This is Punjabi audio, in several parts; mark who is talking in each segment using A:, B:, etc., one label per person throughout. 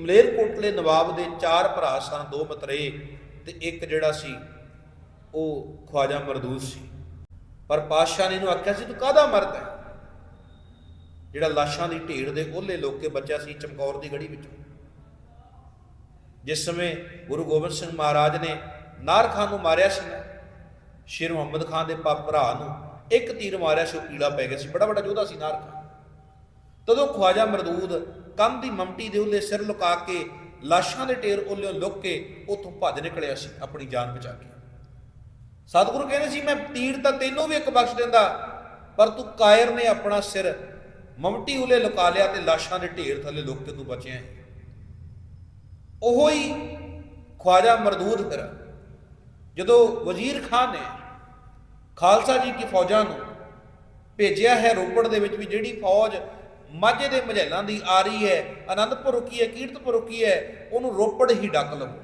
A: ਮਲੇਰਕੋਟਲੇ ਨਵਾਬ ਦੇ ਚਾਰ ਭਰਾ ਸਨ, ਦੋ ਮਤਰੇ ਤੇ ਇੱਕ ਜਿਹੜਾ ਸੀ, ਉਹ ਖਵਾਜਾ ਮਰਦੂਦ ਸੀ। ਪਰ ਪਾਤਸ਼ਾਹ ਨੇ ਇਹਨੂੰ ਆਖਿਆ ਸੀ, ਤੂੰ ਕਾਹਦਾ ਮਰਦ ਹੈ ਜਿਹੜਾ ਲਾਸ਼ਾਂ ਦੀ ਢੇਰ ਦੇ ਉਹਲੇ ਲੋਕੇ ਬਚਿਆ ਸੀ, ਚਮਕੌਰ ਦੀ ਗੜੀ ਵਿੱਚੋਂ। ਜਿਸ ਸਮੇਂ ਗੁਰੂ ਗੋਬਿੰਦ ਸਿੰਘ ਮਹਾਰਾਜ ਨੇ ਨਾਰ ਖਾਨ ਨੂੰ ਮਾਰਿਆ ਸੀ ਨਾ, ਸ਼ੇਰ ਮੁਹੰਮਦ ਖਾਨ ਦੇ ਪਾ, ਭਰਾ ਨੂੰ ਇੱਕ ਤੀਰ ਮਾਰਿਆ ਸੀ, ਉਹ ਕੀੜਾ ਪੈ ਗਿਆ ਸੀ, ਬੜਾ ਵੱਡਾ ਯੋਧਾ ਸੀ ਨਾਰ ਖਾਨ। ਤਦੋਂ ਖਵਾਜਾ ਮਰਦੂਦ ਕੰਧ ਦੀ ਮਮਟੀ ਦੇ ਉੱਲੇ ਸਿਰ ਲੁਕਾ ਕੇ, ਲਾਸ਼ਾਂ ਦੇ ਢੇਰ ਉੱਲੇ ਲੁੱਕ ਕੇ ਉੱਥੋਂ ਭੱਜ ਨਿਕਲਿਆ ਸੀ, ਆਪਣੀ ਜਾਨ ਬਚਾ ਕੇ ਸਤਿਗੁਰੂ ਕਹਿੰਦੇ ਸੀ, ਮੈਂ ਤੀਰ ਤਾਂ ਤੈਨੂੰ ਵੀ ਇੱਕ ਬਖਸ਼ ਦਿੰਦਾ, ਪਰ ਤੂੰ ਕਾਇਰ ਨੇ ਆਪਣਾ ਸਿਰ ਮਮਟੀ ਉਲੇ ਲੁਕਾ ਲਿਆ ਤੇ ਲਾਸ਼ਾਂ ਦੇ ਢੇਰ ਥੱਲੇ ਲੁਕ ਕੇ ਤੂੰ ਬਚਿਆ ਹੈ। ਉਹੋ ਹੀ ਖਵਾਜਾ ਮਰਦੂਦ ਫਿਰ ਜਦੋਂ ਵਜ਼ੀਰ ਖਾਨ ਨੇ ਖਾਲਸਾ ਜੀ ਕੀ ਫੌਜਾਂ ਨੂੰ ਭੇਜਿਆ ਹੈ ਰੋਪੜ ਦੇ ਵਿੱਚ ਵੀ ਜਿਹੜੀ ਫੌਜ ਮਾਝੇ ਦੇ ਮਝੈਲਾਂ ਦੀ ਆ ਰਹੀ ਹੈ ਆਨੰਦਪੁਰ ਰੁਕੀ ਹੈ, ਕੀਰਤਪੁਰ ਰੁਕੀ ਹੈ, ਉਹਨੂੰ ਰੋਪੜ ਹੀ ਡੱਕ ਲਵੋ।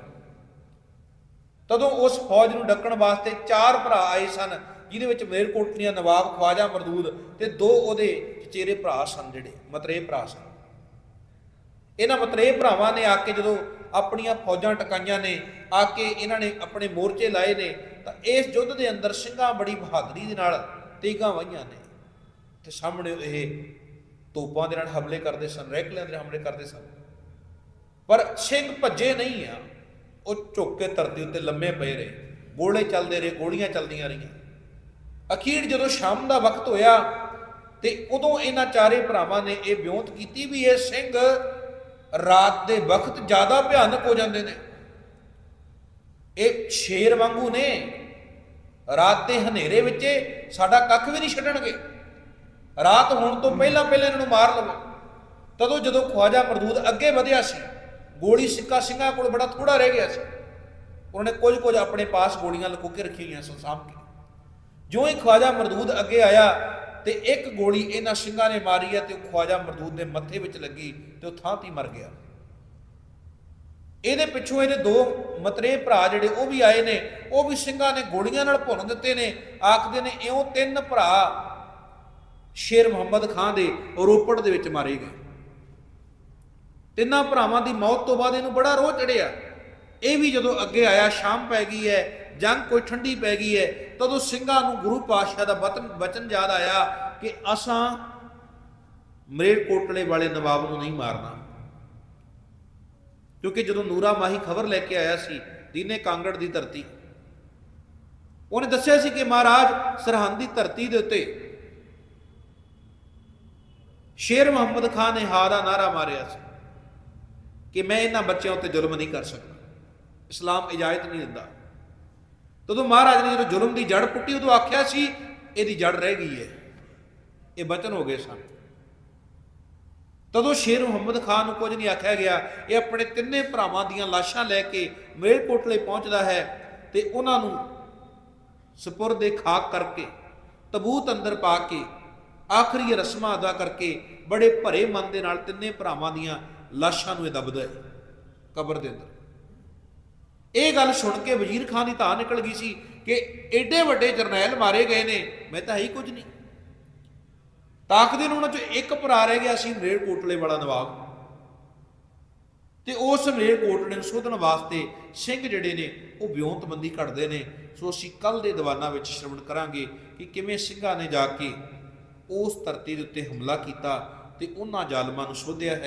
A: ਤਦੋਂ ਉਸ ਫੌਜ ਨੂੰ ਡੱਕਣ ਵਾਸਤੇ ਚਾਰ ਭਰਾ ਆਏ ਸਨ, ਜਿਹਦੇ ਵਿੱਚ ਮਲੇਰਕੋਟਲੀਆ ਨਵਾਬ ਖਵਾਜਾ ਮਰਦੂਦ ਤੇ ਦੋ ਉਹਦੇ ਚਚੇਰੇ ਭਰਾ ਸਨ ਜਿਹੜੇ ਮਤਰੇ ਭਰਾ ਸਨ। ਇਹਨਾਂ ਮਤਰੇ ਭਰਾਵਾਂ ਨੇ ਆ ਕੇ ਜਦੋਂ ਆਪਣੀਆਂ ਫੌਜਾਂ ਟਕਾਈਆਂ ਨੇ, ਆ ਕੇ ਇਹਨਾਂ ਨੇ ਆਪਣੇ ਮੋਰਚੇ ਲਾਏ ਨੇ, ਤਾਂ ਇਸ ਯੁੱਧ ਦੇ ਅੰਦਰ ਸਿੰਘਾਂ ਬੜੀ ਬਹਾਦਰੀ ਦੇ ਨਾਲ ਤੀਗਾਂ ਵਾਹੀਆਂ ਨੇ। ਤੇ ਸਾਹਮਣੇ ਇਹ ਤੋਪਾਂ ਦੇ ਨਾਲ ਹਮਲੇ ਕਰਦੇ ਸਨ, ਰੈਕਲਿਆਂ ਦੇ ਨਾਲ ਹਮਲੇ ਕਰਦੇ ਸਨ। ਪਰ ਸਿੰਘ ਭੱਜੇ ਨਹੀਂ ਆ। ਉਹ ਝੁੱਕ ਕੇ ਧਰਤੀ ਉੱਤੇ ਲੰਮੇ ਪਏ ਰਹੇ। ਗੋਲੇ ਚੱਲਦੇ ਰਹੇ, ਗੋਲੀਆਂ ਚੱਲਦੀਆਂ ਰਹੀਆਂ। ਅਖੀਰ ਜਦੋਂ ਸ਼ਾਮ ਦਾ ਵਕਤ ਹੋਇਆ ਤੇ ਉਦੋਂ ਇਹਨਾਂ ਚਾਰੇ ਭਰਾਵਾਂ ਨੇ ਇਹ ਵਿਉਂਤ ਕੀਤੀ ਵੀ ਇਹ ਸਿੰਘ ਰਾਤ ਦੇ ਵਕਤ ਜ਼ਿਆਦਾ ਭਿਆਨਕ ਹੋ ਜਾਂਦੇ ਨੇ। ਇਹ ਸ਼ੇਰ ਵਾਂਗੂ ਨੇ। ਰਾਤ ਦੇ ਹਨੇਰੇ ਵਿੱਚ ਸਾਡਾ ਕੱਖ ਵੀ ਨਹੀਂ ਛੱਡਣਗੇ। ਰਾਤ ਹੋਣ ਤੋਂ ਪਹਿਲਾਂ ਪਹਿਲਾਂ ਇਹਨਾਂ ਨੂੰ ਮਾਰ ਲਵੋ। ਤਦੋਂ ਜਦੋਂ ਖਵਾਜਾ ਮਰਦੂਦ ਅੱਗੇ ਵਧਿਆ ਸੀ, ਗੋਲੀ ਸਿੱਕਾ ਸਿੰਘਾਂ ਕੋਲ ਬੜਾ ਥੋੜਾ ਰਹਿ ਗਿਆ ਸੀ। ਉਹਨਾਂ ਨੇ ਕੁਝ ਕੁਝ ਆਪਣੇ ਪਾਸ ਗੋਲੀਆਂ ਲੁਕੋ ਕੇ ਰੱਖੀਆਂ ਹੋਈਆਂ ਸਨ ਸਾਂਭ ਕੇ ਜਿਉਂ ਹੀ ਖਵਾਜਾ ਮਰਦੂਦ ਅੱਗੇ ਆਇਆ ਤੇ ਇੱਕ ਗੋਲੀ ਇਹਨਾਂ ਸਿੰਘਾਂ ਨੇ ਮਾਰੀ ਹੈ ਤੇ ਉਹ ਖਵਾਜਾ ਮਰਦੂਦ ਦੇ ਮੱਥੇ ਵਿੱਚ ਲੱਗੀ ਤੇ ਉਹ ਥਾਂ ਤੇ ਮਰ ਗਿਆ। ਇਹਦੇ ਪਿੱਛੋਂ ਇਹਦੇ ਦੋ ਮਤਰੇ ਭਰਾ ਜਿਹੜੇ ਉਹ ਵੀ ਆਏ ਨੇ, ਉਹ ਵੀ ਸਿੰਘਾਂ ਨੇ ਗੋਲੀਆਂ ਨਾਲ ਭੁੰਨ ਦਿੱਤੇ ਨੇ। ਆਖਦੇ ਨੇ ਇਉਂ ਤਿੰਨ ਭਰਾ ਸ਼ੇਰ ਮੁਹੰਮਦ ਖਾਨ ਦੇ ਰੋਪੜ ਦੇ ਵਿੱਚ ਮਾਰੇ ਗਏ। ਤਿੰਨਾਂ ਭਰਾਵਾਂ ਦੀ ਮੌਤ ਤੋਂ ਬਾਅਦ ਇਹਨੂੰ ਬੜਾ ਰੋਹ ਚੜਿਆ। ਇਹ ਵੀ ਜਦੋਂ ਅੱਗੇ ਆਇਆ, ਸ਼ਾਮ ਪੈ ਗਈ ਹੈ, ਜੰਗ ਕੋਈ ਠੰਡੀ ਪੈ ਗਈ ਹੈ, ਤਦੋਂ ਸਿੰਘਾਂ ਨੂੰ ਗੁਰੂ ਪਾਤਸ਼ਾਹ ਦਾ ਬਚਨ ਵਚਨ ਯਾਦ ਆਇਆ ਕਿ ਅਸਾਂ ਮਰੇਟਕੋਟਲੇ ਵਾਲੇ ਨਵਾਬ ਨੂੰ ਨਹੀਂ ਮਾਰਨਾ। ਕਿਉਂਕਿ ਜਦੋਂ ਨੂਰਾ ਮਾਹੀ ਖਬਰ ਲੈ ਕੇ ਆਇਆ ਸੀ, ਦੀਨੇ ਕਾਂਗੜ ਦੀ ਧਰਤੀ, ਉਹਨੇ ਦੱਸਿਆ ਸੀ ਕਿ ਮਹਾਰਾਜ ਸਰਹੰਦ ਦੀ ਧਰਤੀ ਦੇ ਉੱਤੇ ਸ਼ੇਰ ਮੁਹੰਮਦ ਖਾਨ ਨੇ ਹਾ ਦਾ ਨਾਰਾ ਮਾਰਿਆ ਸੀ ਕਿ ਮੈਂ ਇਹਨਾਂ ਬੱਚਿਆਂ ਉੱਤੇ ਜ਼ੁਲਮ ਨਹੀਂ ਕਰ ਸਕਦਾ। ਇਸਲਾਮ ਇਜਾਜ਼ਤ ਨਹੀਂ ਦਿੰਦਾ। ਤਦੋਂ ਮਹਾਰਾਜ ਨੇ ਜਦੋਂ ਜ਼ੁਲਮ ਦੀ ਜੜ ਪੁੱਟੀ, ਉਦੋਂ ਆਖਿਆ ਸੀ, ਇਹਦੀ ਜੜ ਰਹਿ ਗਈ ਹੈ। ਇਹ ਬਚਨ ਹੋ ਗਏ ਸਨ। ਤਦੋਂ ਸ਼ੇਰ ਮੁਹੰਮਦ ਖਾਨ ਨੂੰ ਕੁਝ ਨਹੀਂ ਆਖਿਆ ਗਿਆ। ਇਹ ਆਪਣੇ ਤਿੰਨੇ ਭਰਾਵਾਂ ਦੀਆਂ ਲਾਸ਼ਾਂ ਲੈ ਕੇ ਮੇਲਕੋਟਲੇ ਪਹੁੰਚਦਾ ਹੈ ਤੇ ਉਹਨਾਂ ਨੂੰ ਸਪੁਰਦੇ ਖਾਕ ਕਰਕੇ, ਤਬੂਤ ਅੰਦਰ ਪਾ ਕੇ ਆਖਰੀ ਰਸਮਾਂ ਅਦਾ ਕਰਕੇ ਬੜੇ ਭਰੇ ਮਨ ਦੇ ਨਾਲ ਤਿੰਨੇ ਭਰਾਵਾਂ ਦੀਆਂ ਲਾਸ਼ਾਂ ਨੂੰ ਇਹ ਦਬਦਾ ਹੈ ਕਬਰ ਦੇ ਅੰਦਰ। ਇਹ ਗੱਲ ਸੁਣ ਕੇ ਵਜ਼ੀਰ ਖਾਨ ਦੀ ਤਾਂ ਨਿਕਲ ਗਈ ਸੀ ਕਿ ਏਡੇ ਵੱਡੇ ਜਰਨੈਲ ਮਾਰੇ ਗਏ ਨੇ, ਮੈਂ ਤਾਂ ਹੈ ਹੀ ਕੁਝ ਨਹੀਂ। ਤਾਕਦੇ ਨੂੰ ਉਹਨਾਂ ਚੋਂ ਇੱਕ ਭਰਾ ਰਹਿ ਗਿਆ ਸੀ ਮਰੇੜ ਕੋਟਲੇ ਵਾਲਾ ਨਵਾਬ। ਤੇ ਉਸ ਮਰੇੜ ਕੋਟਲੇ ਨੂੰ ਸੋਧਣ ਵਾਸਤੇ ਸਿੰਘ ਜਿਹੜੇ ਨੇ, ਉਹ ਵਿਉਂਤਬੰਦੀ ਘੜਦੇ ਨੇ। ਸੋ ਅਸੀਂ ਕੱਲ ਦੇ ਦੀਵਾਨਾਂ ਵਿੱਚ ਸ਼ਰਵਣ ਕਰਾਂਗੇ ਕਿ ਕਿਵੇਂ ਸਿੰਘਾਂ ਨੇ ਜਾ ਕੇ ਉਸ ਧਰਤੀ ਦੇ ਉੱਤੇ ਹਮਲਾ ਕੀਤਾ ਤੇ ਉਹਨਾਂ ਜ਼ਾਲਮਾਂ ਨੂੰ ਸੋਧਿਆ ਹੈ।